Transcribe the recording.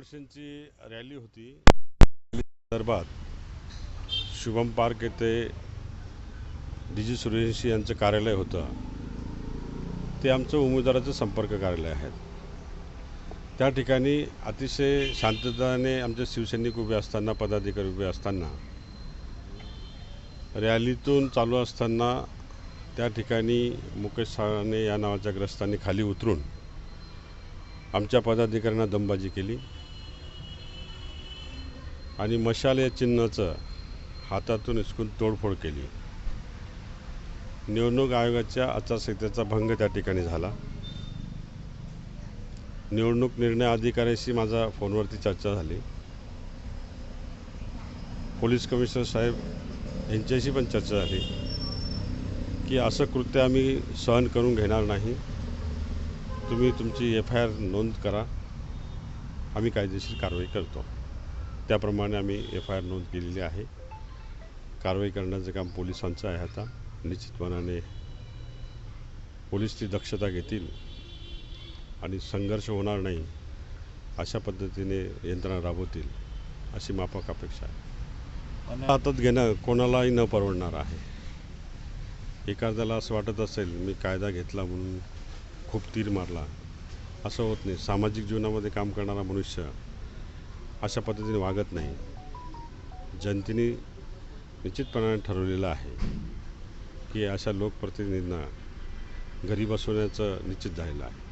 वर्षांची रॅली होती. संदर्भात शुभम पार्क येथे डी जी सूर्यवंशी यांचं कार्यालय होतं. ते आमचं उमेदवाराचं संपर्क कार्यालय आहे. त्या ठिकाणी अतिशय शांतताने आमचे शिवसैनिक उभे असताना पदाधिकारी उभे असताना रॅलीतून चालू असताना त्या ठिकाणी मुकेश साने या नावाच्या ग्रस्तांनी खाली उतरून आमच्या पदाधिकाऱ्यांना दमबाजी केली. आणि मशाल या चिन्हाचं हातातून हिसकून तोडफोड केली. निवडणूक आयोगाच्या आचारसंहितेचा भंग त्या ठिकाणी झाला. निवडणूक निर्णय अधिकाऱ्याशी माझा फोनवरती चर्चा झाली. पोलीस कमिशनर साहेब यांच्याशी पण चर्चा झाली की असं कृत्य आम्ही सहन करून घेणार नाही. तुम्ही तुमची एफ आय आर नोंद करा. आम्ही कायदेशीर कारवाई करतो. त्याप्रमाणे आम्ही एफ आय आर नोंद केलेली आहे. कारवाई करण्याचं काम पोलिसांचं आहे आता. निश्चितपणाने पोलीस ती दक्षता घेतील आणि संघर्ष होणार नाही अशा पद्धतीने यंत्रणा राबवतील अशी माफक अपेक्षा आहे. हातात घेणं कोणालाही न परवडणार आहे. एखाद्याला असं वाटत असेल मी कायदा घेतला म्हणून खूप तीर मारला. असं होत नाही. सामाजिक जीवनामध्ये काम करणारा मनुष्य अशा पद्धतीने वागत नाही. जनतेने निश्चितपणाने ठरवलेलं आहे की अशा लोकप्रतिनिधींना घरी बसवण्याचं निश्चित झालेलं आहे.